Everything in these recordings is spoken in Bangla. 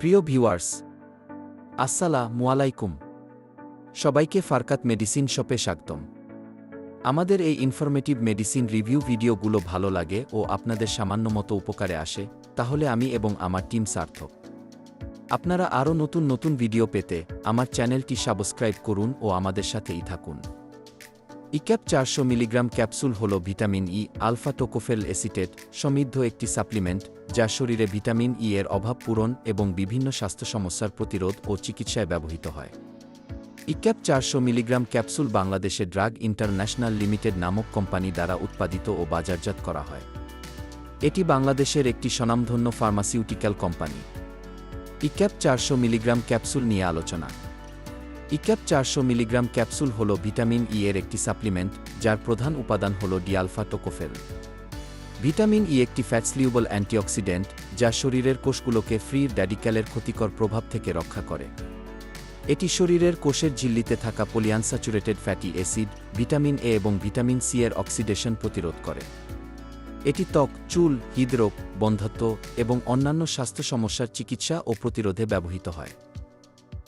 প্রিয় ভিউয়ার্স, আসসালামু আলাইকুম। সবাইকে ফারকাত মেডিসিন শপে স্বাগতম। আমাদের এই ইনফরমেটিভ মেডিসিন রিভিউ ভিডিওগুলো ভালো লাগে ও আপনাদের সামান্য মতো উপকারে আসে, তাহলে আমি এবং আমার টিম সার্থক। আপনারা আরও নতুন নতুন ভিডিও পেতে আমার চ্যানেলটি সাবস্ক্রাইব করুন ও আমাদের সাথেই থাকুন। ইক্যাপ চারশো মিলিগ্রাম ক্যাপসুল হল vitamin E, alpha tocopheryl acetate সমৃদ্ধ একটি সাপ্লিমেন্ট, যা শরীরে ভিটামিন ই এর অভাব পূরণ এবং বিভিন্ন স্বাস্থ্য সমস্যার প্রতিরোধ ও চিকিৎসায় ব্যবহৃত হয়। ইক্যাপ চারশো মিলিগ্রাম ক্যাপসুল বাংলাদেশে ড্রাগ ইন্টারন্যাশনাল লিমিটেড নামক কোম্পানি দ্বারা উৎপাদিত ও বাজারজাত করা হয়। এটি বাংলাদেশের একটি স্বনামধন্য ফার্মাসিউটিক্যাল কোম্পানি। ইক্যাপ চারশো মিলিগ্রাম ক্যাপসুল নিয়ে আলোচনা। ইক্যাপ চারশো মিলিগ্রাম ক্যাপসুল হল ভিটামিন ই এর একটি সাপ্লিমেন্ট, যার প্রধান উপাদান হল ডিআলফা টোকোফেল ভিটামিন ই একটি ফ্যাটসলিউবল অ্যান্টিঅক্সিডেন্ট, যা শরীরের কোষগুলোকে ফ্রি ড্যাডিক্যালের ক্ষতিকর প্রভাব থেকে রক্ষা করে। এটি শরীরের কোষের ঝিল্লিতে থাকা polyunsaturated fatty acid vitamin A এবং ভিটামিন সি এর অক্সিডেশন প্রতিরোধ করে। এটি ত্বক, চুল, হৃদরোগ বন্ধত্ব এবং অন্যান্য স্বাস্থ্য সমস্যার চিকিৎসা ও প্রতিরোধে ব্যবহৃত হয়।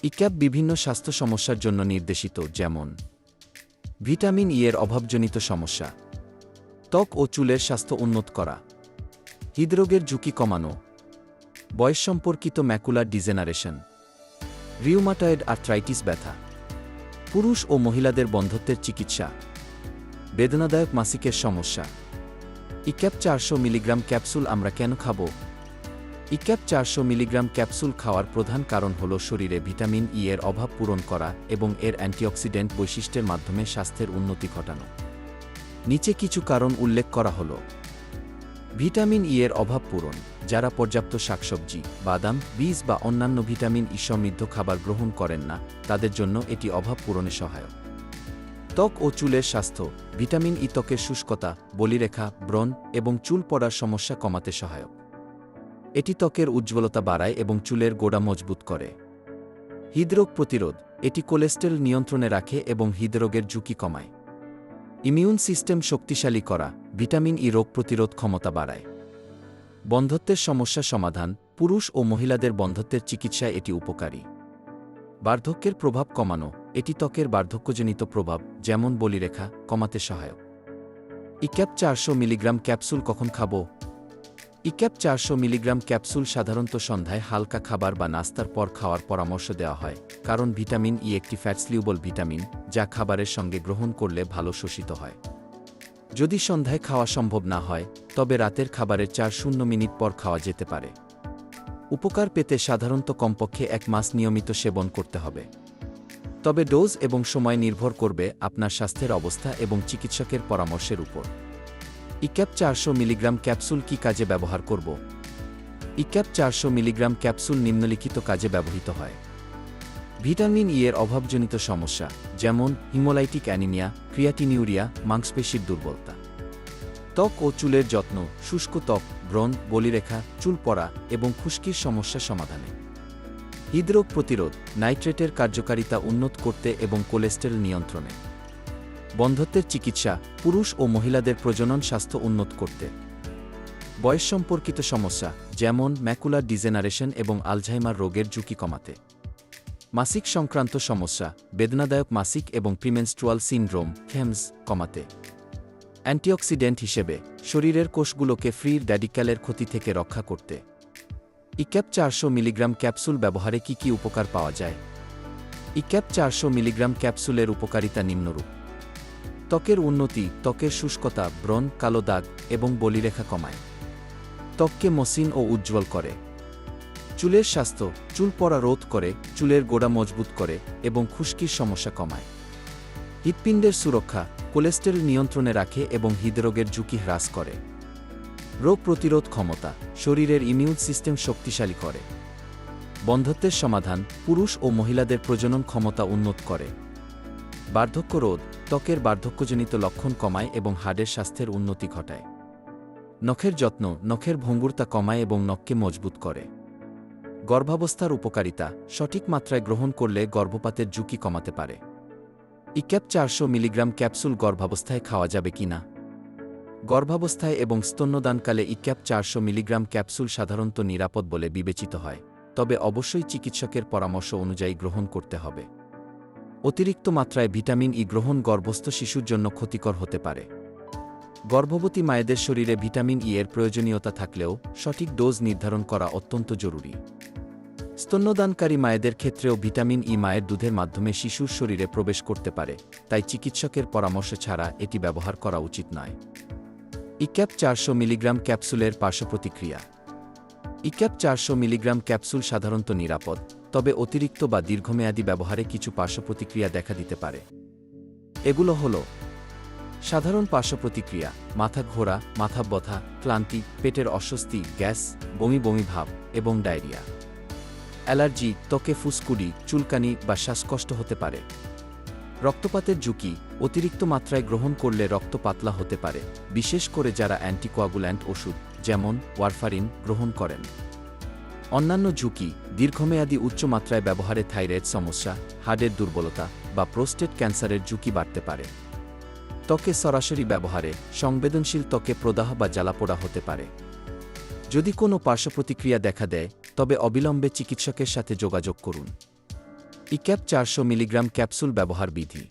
ইক্যাপ বিভিন্ন স্বাস্থ্য সমস্যার জন্য নির্দেশিত, যেমন ভিটামিন ই এর অভাবজনিত সমস্যা, ত্বক ও চুলের স্বাস্থ্য উন্নত করা, হৃদরোগের ঝুঁকি কমানো, বয়স সম্পর্কিত ম্যাকুলার ডিজেনারেশন, রিউমাটয়েড আর্থ্রাইটিস ব্যথা, পুরুষ ও মহিলাদের বন্ধত্বের চিকিৎসা, বেদনাদায়ক মাসিকের সমস্যা। ইক্যাপ চারশো মিলিগ্রাম ক্যাপসুল আমরা কেন খাব? ইক্যাপ চারশো মিলিগ্রাম ক্যাপসুল খাওয়ার প্রধান কারণ হল শরীরে ভিটামিন ই এর অভাব পূরণ করা এবং এর অ্যান্টিঅক্সিডেন্ট বৈশিষ্ট্যের মাধ্যমে স্বাস্থ্যের উন্নতি ঘটানো। নিচে কিছু কারণ উল্লেখ করা হল। ভিটামিন ই এর অভাব পূরণ, যারা পর্যাপ্ত শাকসবজি, বাদাম, বীজ বা অন্যান্য ভিটামিন ই সমৃদ্ধ খাবার গ্রহণ করেন না, তাদের জন্য এটি অভাব পূরণে সহায়ক। ত্বক ও চুলের স্বাস্থ্য, ভিটামিন ই ত্বকের শুষ্কতা, বলিরেখা, ব্রণ এবং চুল পড়ার সমস্যা কমাতে সহায়ক। এটি ত্বকের উজ্জ্বলতা বাড়ায় এবং চুলের গোড়া মজবুত করে। হৃদরোগ প্রতিরোধ, এটি কোলেস্টেরল নিয়ন্ত্রণে রাখে এবং হৃদরোগের ঝুঁকি কমায়। ইমিউন সিস্টেম শক্তিশালী করা, ভিটামিন ই রোগ প্রতিরোধ ক্ষমতা বাড়ায়। বন্ধত্বের সমস্যা সমাধান, পুরুষ ও মহিলাদের বন্ধত্বের চিকিৎসায় এটি উপকারী। বার্ধক্যের প্রভাব কমানো, এটি ত্বকের বার্ধক্যজনিত প্রভাব, যেমন বলিরেখা, কমাতে সহায়ক। ইক্যাপ চারশো মিলিগ্রাম ক্যাপসুল কখন খাব? ইক্যাপ চারশো মিলিগ্রাম ক্যাপসুল সাধারণত সন্ধ্যায় হালকা খাবার বা নাস্তার পর খাওয়ার পরামর্শ দেওয়া হয়, কারণ ভিটামিন ই একটি ফ্যাটসলিউবল ভিটামিন যা খাবারের সঙ্গে গ্রহণ করলে ভালো শোষিত হয়। যদি সন্ধ্যায় খাওয়া সম্ভব না হয়, তবে রাতের খাবারের চার শূন্য মিনিট পর খাওয়া যেতে পারে। উপকার পেতে সাধারণত কমপক্ষে এক মাস নিয়মিত সেবন করতে হবে। তবে ডোজ এবং সময় নির্ভর করবে আপনার স্বাস্থ্যের অবস্থা এবং চিকিৎসকের পরামর্শের উপর। ইক্যাপ চারশো মিলিগ্রাম ক্যাপসুল কি কাজে ব্যবহার করব? ইক্যাপ চারশো মিলিগ্রাম ক্যাপসুল নিম্নলিখিত কাজে ব্যবহৃত হয়। ভিটামিন ই এর অভাবজনিত সমস্যা, যেমন হিমোলাইটিক অ্যানিমিয়া, ক্রিয়াটিনিউরিয়া, মাংসপেশির দুর্বলতা। ত্বক ও চুলের যত্ন, শুষ্ক ত্বক, ব্রণ, বলিরেখা, চুল পড়া এবং খুশকির সমস্যা সমাধানে। হৃদরোগ প্রতিরোধ, নাইট্রেটের কার্যকারিতা উন্নত করতে এবং কোলেস্টেরল নিয়ন্ত্রণে। বন্ধত্বের চিকিৎসা পুরুষ ও মহিলাদের প্রজনন স্বাস্থ্য উন্নত করতে। বয়স সম্পর্কিত সমস্যা যেমন ম্যাকুলার ডিজেনারেশন এবং আলঝাইমার রোগের ঝুঁকি কমাতে। মাসিক সংক্রান্ত সমস্যা বেদনাদায়ক মাসিক এবং প্রিমেনস্ট্রুয়াল সিনড্রোম, হেমস, কমাতে। অ্যান্টিঅক্সিডেন্ট হিসেবে শরীরের কোষগুলোকে ফ্রি ড্যাডিক্যালের ক্ষতি থেকে রক্ষা করতে। ইক্যাপ চারশো মিলিগ্রাম ক্যাপসুল ব্যবহারে কি কি উপকার পাওয়া যায়? ইক্যাপ চারশো মিলিগ্রাম ক্যাপসুলের উপকারিতা নিম্নরূপ। ত্বকের উন্নতি, ত্বকের শুষ্কতা, ব্রণ, কালো দাগ এবং বলিরেখা কমায়। ত্বককে মসৃণ ও উজ্জ্বল করে। চুলের স্বাস্থ্য, চুল পড়া রোধ করে, চুলের গোড়া মজবুত করে এবং খুশকির সমস্যা কমায়। হৃৎপিণ্ডের সুরক্ষা, কোলেস্টেরল নিয়ন্ত্রণে রাখে এবং হৃদরোগের ঝুঁকি হ্রাস করে। রোগ প্রতিরোধ ক্ষমতা, শরীরের ইমিউন সিস্টেম শক্তিশালী করে। বন্ধত্বের সমাধান, পুরুষ ও মহিলাদের প্রজনন ক্ষমতা উন্নত করে। বার্ধক্য রোধ ত্বকের বার্ধক্যজনিত লক্ষণ কমায় এবং হাড়ের স্বাস্থ্যের উন্নতি ঘটায়। নখের যত্ন নখের ভঙ্গুরতা কমায় এবং নখকে মজবুত করে। গর্ভাবস্থার উপকারিতা সঠিক মাত্রায় গ্রহণ করলে গর্ভপাতের ঝুঁকি কমাতে পারে। ইক্যাপ চারশো মিলিগ্রাম ক্যাপসুল গর্ভাবস্থায় খাওয়া যাবে কিনা গর্ভাবস্থায় এবং স্তন্যদানকালে ইক্যাপ চারশো মিলিগ্রাম ক্যাপসুল সাধারণত নিরাপদ বলে বিবেচিত হয়, তবে অবশ্যই চিকিৎসকের পরামর্শ অনুযায়ী গ্রহণ করতে হবে। অতিরিক্ত মাত্রায় ভিটামিন ই গ্রহণ গর্ভস্থ শিশুর জন্য ক্ষতিকর হতে পারে। গর্ভবতী মায়েদের শরীরে ভিটামিন ই এর প্রয়োজনীয়তা থাকলেও সঠিক ডোজ নির্ধারণ করা অত্যন্ত জরুরি। স্তন্যদানকারী মায়েদের ক্ষেত্রেও ভিটামিন ই মায়ের দুধের মাধ্যমে শিশুর শরীরে প্রবেশ করতে পারে, তাই চিকিৎসকের পরামর্শ ছাড়া এটি ব্যবহার করা উচিত নয়। ইক্যাপ চারশো মিলিগ্রাম ক্যাপসুলের পার্শ্বপ্রতিক্রিয়া ইক্যাপ চারশো মিলিগ্রাম ক্যাপসুল সাধারণত নিরাপদ তবে অতিরিক্ত বা দীর্ঘমেয়াদী ব্যবহারে কিছু পার্শ্বপ্রতিক্রিয়া দেখা দিতে পারে। এগুলো হল, সাধারণ পার্শ্বপ্রতিক্রিয়া, মাথা ঘোরা, মাথা ব্যথা, ক্লান্তি, পেটের অস্বস্তি, গ্যাস, বমি বমি ভাব এবং ডায়রিয়া। অ্যালার্জি, ত্বকে ফুসকুড়ি, চুলকানি বা শ্বাসকষ্ট হতে পারে। রক্তপাতের ঝুঁকি, অতিরিক্ত মাত্রায় গ্রহণ করলে রক্ত পাতলা হতে পারে, বিশেষ করে যারা অ্যান্টিকোয়াগুল্যান্ট ওষুধ, যেমন ওয়ারফারিন, গ্রহণ করেন। অন্যান্য ঝুঁকি, দীর্ঘমেয়াদী উচ্চ মাত্রায় ব্যবহারে থাইরয়েড সমস্যা হার্টের দুর্বলতা বা প্রোস্টেট ক্যান্সারের ঝুঁকি বাড়তে পারে। ত্বকে সরাসরি ব্যবহারে সংবেদনশীল ত্বকে প্রদাহ বা জ্বালাপোড়া হতে পারে। যদি কোনো পার্শ্বপ্রতিক্রিয়া দেখা দেয়, তবে অবিলম্বে চিকিৎসকের সাথে যোগাযোগ করুন। ইক্যাপ চারশো মিলিগ্রাম ক্যাপসুল ব্যবহার বিধি।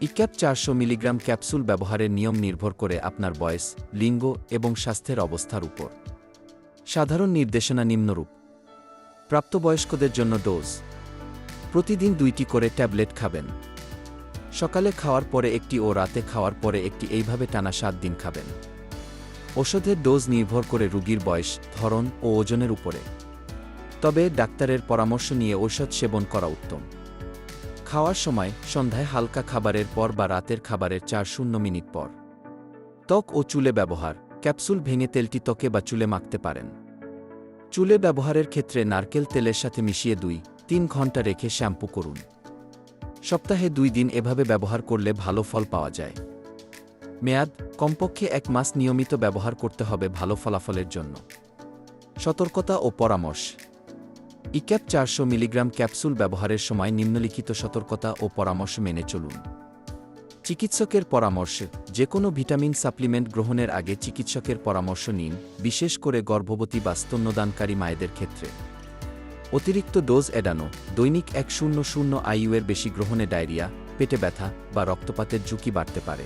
ইক্যাপ চারশো মিলিগ্রাম ক্যাপসুল ব্যবহারের নিয়ম নির্ভর করে আপনার বয়স, লিঙ্গ এবং স্বাস্থ্যের অবস্থার উপর। সাধারণ নির্দেশনা নিম্নরূপ। প্রাপ্তবয়স্কদের জন্য ডোজ। প্রতিদিন দুইটি করে ট্যাবলেট খাবেন। সকালে খাওয়ার পরে একটি ও রাতে খাওয়ার পরে একটি এইভাবে টানা সাত দিন খাবেন। ওষুধের ডোজ নির্ভর করে রোগীর বয়স, ধরন ও ওজনের উপরে। তবে ডাক্তারের পরামর্শ নিয়ে ঔষধ সেবন করা উত্তম। খাওয়ার সময় সন্ধ্যায় হালকা খাবারের পর বা রাতের খাবারের চার শূন্য মিনিট পর। ত্বক ও চুলে ব্যবহার। ক্যাপসুল ভেঙে তেলটি ত্বকে বা চুলে মাখতে পারেন। চুলে ব্যবহারের ক্ষেত্রে নারকেল তেলের সাথে মিশিয়ে দুই, তিন ঘণ্টা রেখে শ্যাম্পু করুন। সপ্তাহে দুই দিন এভাবে ব্যবহার করলে ভালো ফল পাওয়া যায়। মেয়াদ, কমপক্ষে এক মাস নিয়মিত ব্যবহার করতে হবে ভালো ফলাফলের জন্য। সতর্কতা ও পরামর্শ। ইক্যাপ চারশো মিলিগ্রাম ক্যাপসুল ব্যবহারের সময় নিম্নলিখিত সতর্কতা ও পরামর্শ মেনে চলুন। চিকিৎসকের পরামর্শ যে কোনো ভিটামিন সাপ্লিমেন্ট গ্রহণের আগে চিকিৎসকের পরামর্শ নিন, বিশেষ করে গর্ভবতী বা স্তন্যদানকারী মায়েদের ক্ষেত্রে। অতিরিক্ত ডোজ এড়ানো, দৈনিক এক শূন্য শূন্য আইইউ এর বেশি গ্রহণে ডায়রিয়া, পেটে ব্যথা বা রক্তপাতের ঝুঁকি বাড়তে পারে।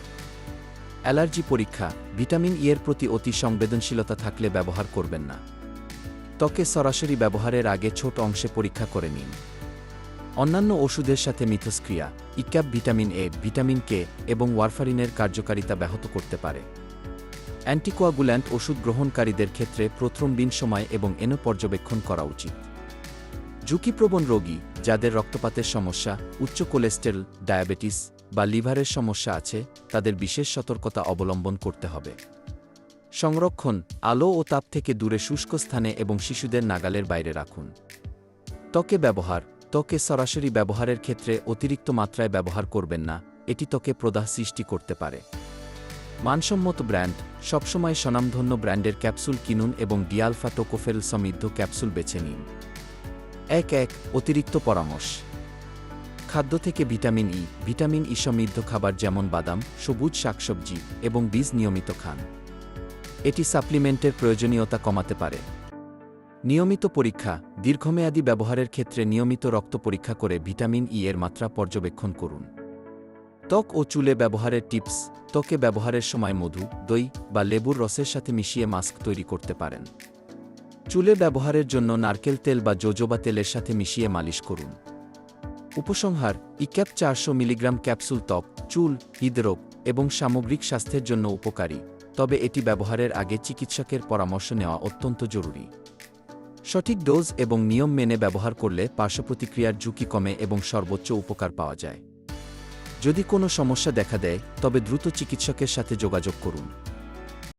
অ্যালার্জি পরীক্ষা, ভিটামিন ই এর প্রতি অতি সংবেদনশীলতা থাকলে ব্যবহার করবেন না। ত্বকে সরাসরি ব্যবহারের আগে ছোট অংশে পরীক্ষা করে নিন। অন্যান্য ওষুধের সাথে মিথস্ক্রিয়া Ecap vitamin A, vitamin K এবং ওয়ারফারিনের কার্যকারিতা ব্যাহত করতে পারে। অ্যান্টিকোয়াগুল্যান্ট ওষুধ গ্রহণকারীদের ক্ষেত্রে প্রথম বিন সময় এবং এনো পর্যবেক্ষণ করা উচিত। ঝুঁকিপ্রবণ রোগী যাদের রক্তপাতের সমস্যা, উচ্চ কোলেস্টেরল, ডায়াবেটিস বা লিভারের সমস্যা আছে, তাদের বিশেষ সতর্কতা অবলম্বন করতে হবে। সংরক্ষণ, আলো ও তাপ থেকে দূরে শুষ্ক স্থানে এবং শিশুদের নাগালের বাইরে রাখুন। ত্বকে ব্যবহার ত্বকে সরাসরি ব্যবহারের ক্ষেত্রে অতিরিক্ত মাত্রায় ব্যবহার করবেন না, এটি ত্বকে প্রদাহ সৃষ্টি করতে পারে। মানসম্মত ব্র্যান্ড, সবসময় স্বনামধন্য ব্র্যান্ডের ক্যাপসুল কিনুন এবং ডিয়ালফা টোকোফেল সমৃদ্ধ ক্যাপসুল বেছে নিন। এক এক, অতিরিক্ত পরামর্শ। খাদ্য থেকে ভিটামিন ই ভিটামিন ই সমৃদ্ধ খাবার যেমন বাদাম, সবুজ শাকসবজি এবং বীজ নিয়মিত খান। এটি সাপ্লিমেন্টের প্রয়োজনীয়তা কমাতে পারে। নিয়মিত পরীক্ষা, দীর্ঘমেয়াদী ব্যবহারের ক্ষেত্রে নিয়মিত রক্ত পরীক্ষা করে ভিটামিন ই এর মাত্রা পর্যবেক্ষণ করুন। ত্বক ও চুলে ব্যবহারের টিপস, ত্বকে ব্যবহারের সময় মধু, দই বা লেবুর রসের সাথে মিশিয়ে মাস্ক তৈরি করতে পারেন। চুলে ব্যবহারের জন্য নারকেল তেল বা জোজোবা তেলের সাথে মিশিয়ে মালিশ করুন। উপসংহার, ইক্যাপ চারশো মিলিগ্রাম ক্যাপসুল ত্বক, চুল, হৃদরোগ এবং সামগ্রিক স্বাস্থ্যের জন্য উপকারী, তবে এটি ব্যবহারের আগে চিকিৎসকের পরামর্শ নেওয়া অত্যন্ত জরুরি। সঠিক ডোজ এবং নিয়ম মেনে ব্যবহার করলে পার্শ্বপ্রতিক্রিয়ার ঝুঁকি কমে এবং সর্বোচ্চ উপকার পাওয়া যায়। যদি কোনো সমস্যা দেখা দেয়, তবে দ্রুত চিকিৎসকের সাথে যোগাযোগ করুন।